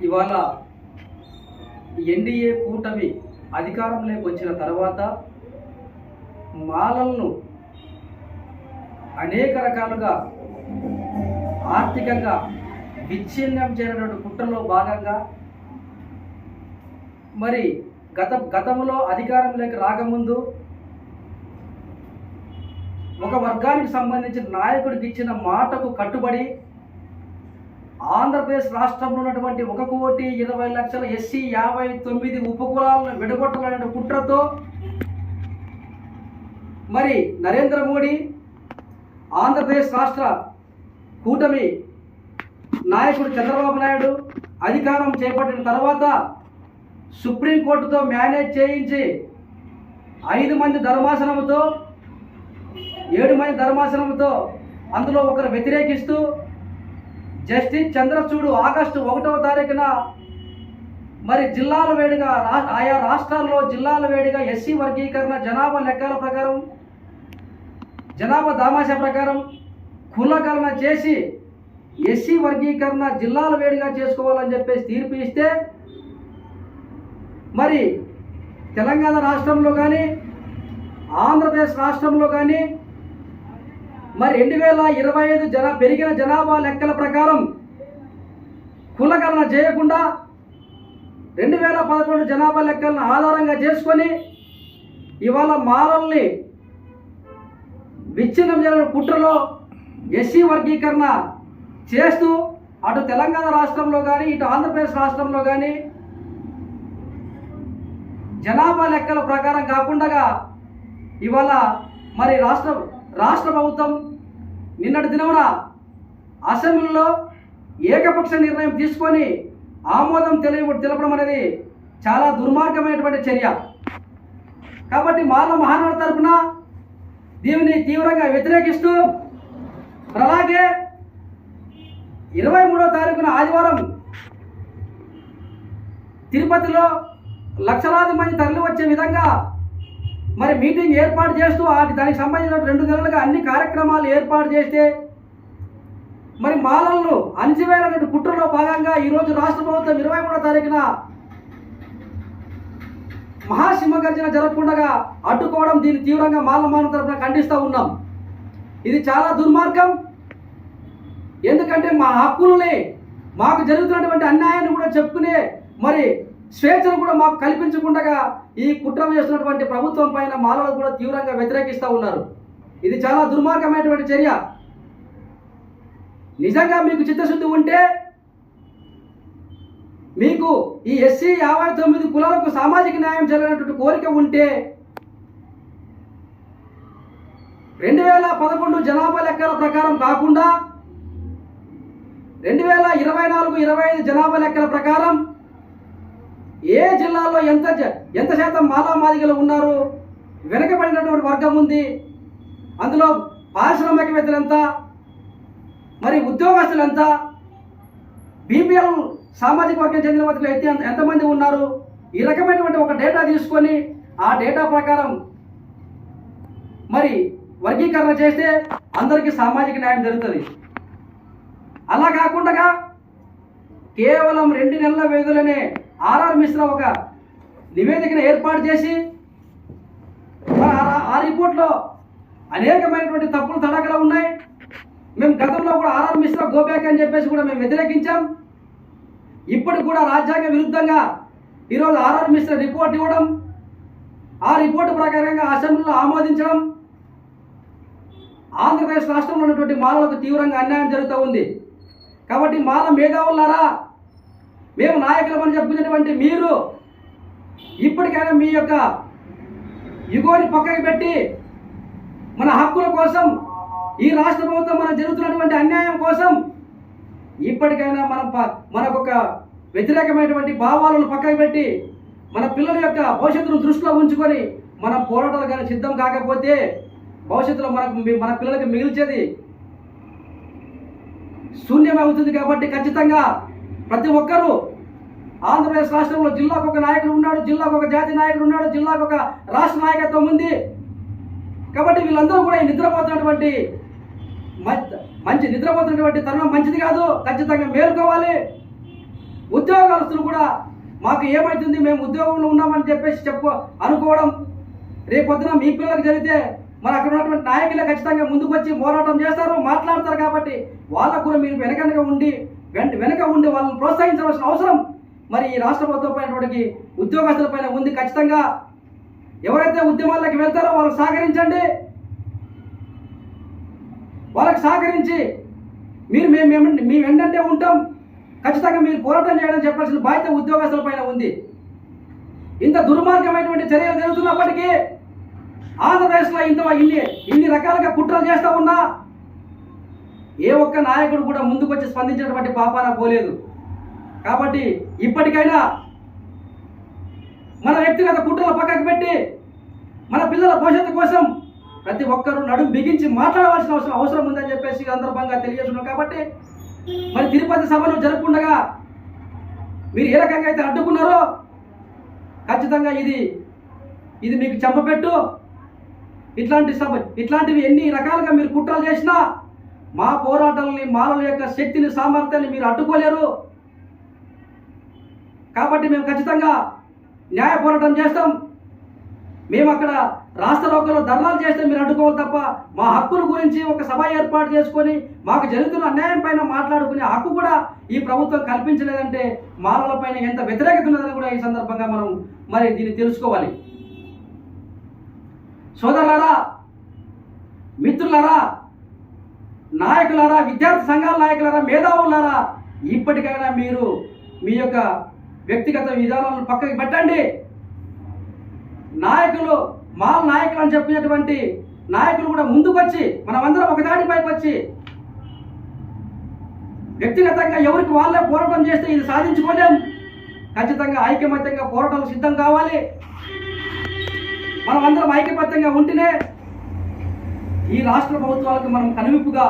ఇవాళ ఎన్డీఏ కూటమి అధికారంలోకి వచ్చిన తర్వాత మాలలను అనేక రకాలుగా ఆర్థికంగా విచ్ఛిన్నం చేయనటువంటి కుట్రలో భాగంగా మరి గత గతంలో అధికారంలోకి రాకముందు ఒక వర్గానికి సంబంధించిన నాయకుడికి ఇచ్చిన మాటకు కట్టుబడి ఆంధ్రప్రదేశ్ రాష్ట్రంలో ఉన్నటువంటి ఒక కోటి ఇరవై లక్షల ఎస్సీ యాభై తొమ్మిది ఉపకులాలను విడగొట్టాలనే కుట్రతో మరి నరేంద్ర మోడీ ఆంధ్రప్రదేశ్ రాష్ట్ర కూటమి నాయకుడు చంద్రబాబు నాయుడు అధికారం చేపట్టిన తర్వాత సుప్రీంకోర్టుతో మేనేజ్ చేయించి ఐదు మంది ధర్మాసనముతో ఏడు మంది ధర్మాసనముతో అందులో ఒకరు వ్యతిరేకిస్తూ జస్టిస్ చంద్రచూడు ఆగస్టు ఒకటవ తారీఖున మరి జిల్లాల వేడిగా ఆయా రాష్ట్రాల్లో జిల్లాల వేడిగా ఎస్సీ వర్గీకరణ జనాభా లెక్కల ప్రకారం జనాభా దామాషా ప్రకారం కులకరణ చేసి ఎస్సీ వర్గీకరణ జిల్లాల వేడిగా చేసుకోవాలని చెప్పేసి తీర్పు ఇస్తే మరి తెలంగాణ రాష్ట్రంలో కానీ ఆంధ్రప్రదేశ్ రాష్ట్రంలో కానీ మరి రెండు వేల ఇరవై ఐదు జనా పెరిగిన జనాభా లెక్కల ప్రకారం కులగణన చేయకుండా రెండు వేల పదకొండు జనాభా లెక్కలను ఆధారంగా చేసుకొని ఇవాళ మాలల్ని విచ్ఛిన్నం చేయడం కుట్రలో ఎస్సీ వర్గీకరణ చేస్తూ అటు తెలంగాణ రాష్ట్రంలో కానీ ఇటు ఆంధ్రప్రదేశ్ రాష్ట్రంలో కానీ జనాభా లెక్కల ప్రకారం కాకుండా ఇవాళ మరి రాష్ట్రం రాష్ట్ర ప్రభుత్వం నిన్నటి దినమున అసెంబ్లీలో ఏకపక్ష నిర్ణయం తీసుకొని ఆమోదం తెలియ తెలపడం అనేది చాలా దుర్మార్గమైనటువంటి చర్య. కాబట్టి మాల మహానాడు తరపున దీనిని తీవ్రంగా వ్యతిరేకిస్తూ అలాగే ఇరవై మూడో తారీఖున ఆదివారం తిరుపతిలో లక్షలాది మంది తరలి వచ్చే విధంగా మరి మీటింగ్ ఏర్పాటు చేస్తూ వాటి దానికి సంబంధించిన రెండు నెలలుగా అన్ని కార్యక్రమాలు ఏర్పాటు చేస్తే మరి మాలలను అణిచివేయాలనే కుట్రలో భాగంగా ఈరోజు రాష్ట్ర ప్రభుత్వం ఇరవై మూడో తారీఖున మహాసింహగర్జన జరగకుండా అడ్డుకోవడం దీన్ని తీవ్రంగా మాల మాన తరఫున ఖండిస్తూ ఉన్నాం. ఇది చాలా దుర్మార్గం. ఎందుకంటే మా హక్కులని మాకు జరుగుతున్నటువంటి అన్యాయాన్ని కూడా చెప్పుకునే మరి స్వేచ్ఛను కూడా మాకు కల్పించకుండా ఈ కుట్రం చేస్తున్నటువంటి ప్రభుత్వం పైన మాలలు కూడా తీవ్రంగా వ్యతిరేకిస్తూ ఉన్నారు. ఇది చాలా దుర్మార్గమైనటువంటి చర్య. నిజంగా మీకు చిత్తశుద్ధి ఉంటే మీకు ఈ ఎస్సీ యాభై తొమ్మిది కులాలకు సామాజిక న్యాయం చేయాలనేటువంటి కోరిక ఉంటే రెండు వేల పదకొండు జనాభా లెక్కల ప్రకారం కాకుండా రెండు వేల ఇరవై నాలుగు ఇరవై ఐదు జనాభా లెక్కల ప్రకారం ఏ జిల్లాలో ఎంత జ- ఎంత శాతం మాలామాదిగలు ఉన్నారు? వెనకబడినటువంటి వర్గం ఉంది. అందులో పారిశ్రామికవేత్తలు ఎంత? మరి ఉద్యోగస్తులు ఎంత? బీపీఎల్ సామాజిక వర్గం చెందిన వర్గంలో అయితే ఎంతమంది ఉన్నారు? ఈ రకమైనటువంటి ఒక డేటా తీసుకొని ఆ డేటా ప్రకారం మరి వర్గీకరణ చేస్తే అందరికీ సామాజిక న్యాయం జరుగుతుంది. అలా కాకుండా కేవలం రెండు నెలల వ్యవధిలోనే ఆర్ఆర్ మిశ్రా ఒక నివేదికను ఏర్పాటు చేసి ఆ- ఆ రిపోర్ట్లో అనేకమైనటువంటి తప్పులు తడకలు ఉన్నాయి. మేము గతంలో కూడా ఆర్ఆర్ మిశ్రా గోబ్యాక్ అని చెప్పేసి కూడా మేము వ్యతిరేకించాం. ఇప్పుడు కూడా రాజ్యాంగ విరుద్ధంగా ఈరోజు ఆర్ఆర్ మిశ్రా రిపోర్ట్ ఇవ్వడం ఆ రిపోర్టు ప్రకారంగా అసెంబ్లీలో ఆమోదించడం ఆంధ్రప్రదేశ్ రాష్ట్రంలో ఉన్నటువంటి మాలలకు తీవ్రంగా అన్యాయం జరుగుతూ ఉంది. కాబట్టి మాల మేధావులారా మేము నాయకులమని చెప్పుకునేటువంటి మీరు ఇప్పటికైనా మీ యొక్క యుగోని పక్కకి పెట్టి మన హక్కుల కోసం ఈ రాష్ట్ర ప్రభుత్వం మనం జరుగుతున్నటువంటి అన్యాయం కోసం ఇప్పటికైనా మనం ప- మనకొక వ్యతిరేకమైనటువంటి భావాలను పక్కకు పెట్టి మన పిల్లల యొక్క భవిష్యత్తును దృష్టిలో ఉంచుకొని మనం పోరాటాలు కానీ సిద్ధం కాకపోతే భవిష్యత్తులో మనకు మన పిల్లలకి మిగిల్చేది శూన్యమవుతుంది కాబట్టి ఖచ్చితంగా ప్రతి ఒక్కరూ ఆంధ్రప్రదేశ్ రాష్ట్రంలో జిల్లాకు ఒక నాయకుడు ఉన్నాడు జిల్లాకు ఒక జాతి నాయకుడు ఉన్నాడు జిల్లాకు ఒక రాష్ట్ర నాయకత్వం ఉంది. కాబట్టి వీళ్ళందరూ కూడా ఈ నిద్రపోతున్నటువంటి మంచి నిద్రపోతున్నటువంటి తరుణం మంచిది కాదు ఖచ్చితంగా మేలుకోవాలి. ఉద్యోగస్తులు కూడా మాకు ఏమవుతుంది మేము ఉద్యోగంలో ఉన్నామని చెప్పేసి చెప్పు అనుకోవడం. రేపొద్దున మీ పిల్లలకు జరిగితే మరి అక్కడ ఉన్నటువంటి నాయకులే ఖచ్చితంగా ముందుకు వచ్చి పోరాటం చేస్తారు మాట్లాడతారు కాబట్టి వాళ్ళకు కూడా మీరు వెనకనగా ఉండి వెంట వెనక ఉండి వాళ్ళని ప్రోత్సహించవలసిన అవసరం. మరి ఈ రాష్ట్ర ప్రభుత్వం ఉద్యోగస్తులపైన ఉంది ఖచ్చితంగా. ఎవరైతే ఉద్యమాల్లోకి వెళ్తారో వాళ్ళకి సహకరించండి. వాళ్ళకి సహకరించి మీరు మేము మేము మేము ఏంటంటే ఉంటాం. ఖచ్చితంగా మీరు పోరాటం చేయడం చెప్పాల్సిన బాధ్యత ఉద్యోగస్తుల పైన ఉంది. ఇంత దుర్మార్గమైనటువంటి చర్యలు జరుగుతున్నప్పటికీ ఆంధ్రప్రదేశ్లో ఇంత ఇన్ని ఇన్ని రకాలుగా కుట్రలు చేస్తూ ఉన్నా ఏ ఒక్క నాయకుడు కూడా ముందుకొచ్చి స్పందించినటువంటి పాపాన పోలేదు. కాబట్టి ఇప్పటికైనా మన వ్యక్తిగత కుట్రలు పక్కకు పెట్టి మన పిల్లల భవిష్యత్తు కోసం ప్రతి ఒక్కరూ నడుము బిగించి మాట్లాడవలసిన అవసరం అవసరం ఉందని చెప్పేసి సందర్భంగా తెలియజేస్తున్నాం. కాబట్టి మరి తిరుపతి సభను జరుపుకుండగా మీరు ఏ రకంగా అయితే అడ్డుకున్నారో ఖచ్చితంగా ఇది ఇది మీకు చెంపపెట్టు. ఇట్లాంటి సభ ఇట్లాంటివి ఎన్ని రకాలుగా మీరు కుట్రలు చేసినా మా పోరాటాలని మాలల యొక్క శక్తిని సామర్థ్యాన్ని మీరు అడ్డుకోలేరు. కాబట్టి మేము ఖచ్చితంగా న్యాయ పోరాటం చేస్తాం. మేము అక్కడ రాష్ట్ర లోకంలో ధర్నాలు చేస్తే మీరు అడ్డుకోవాలి తప్ప మా హక్కుల గురించి ఒక సభ ఏర్పాటు చేసుకొని మాకు జరుగుతున్న అన్యాయం పైన మాట్లాడుకునే హక్కు కూడా ఈ ప్రభుత్వం కల్పించలేదంటే మానవుల పైన ఎంత వ్యతిరేకత ఉన్నదని కూడా ఈ సందర్భంగా మనం మరి దీన్ని తెలుసుకోవాలి. సోదరులారా మిత్రులారా నాయకులారా విద్యార్థి సంఘాల నాయకులారా మేధావులారా ఇప్పటికైనా మీరు మీ యొక్క వ్యక్తిగత విధానాలను పక్కకి పెట్టండి. నాయకులు మా నాయకులు అని చెప్పినటువంటి నాయకులు కూడా ముందుకొచ్చి మనమందరం ఒక దాటిపైకి వచ్చి వ్యక్తిగతంగా ఎవరికి వాళ్ళే పోరాటం చేస్తే ఇది సాధించుకోలేం. ఖచ్చితంగా ఐక్యమత్యంగా పోరాటాలు సిద్ధం కావాలి. మనం అందరం ఉంటేనే ఈ రాష్ట్ర ప్రభుత్వాలకు మనం కనువిప్పుగా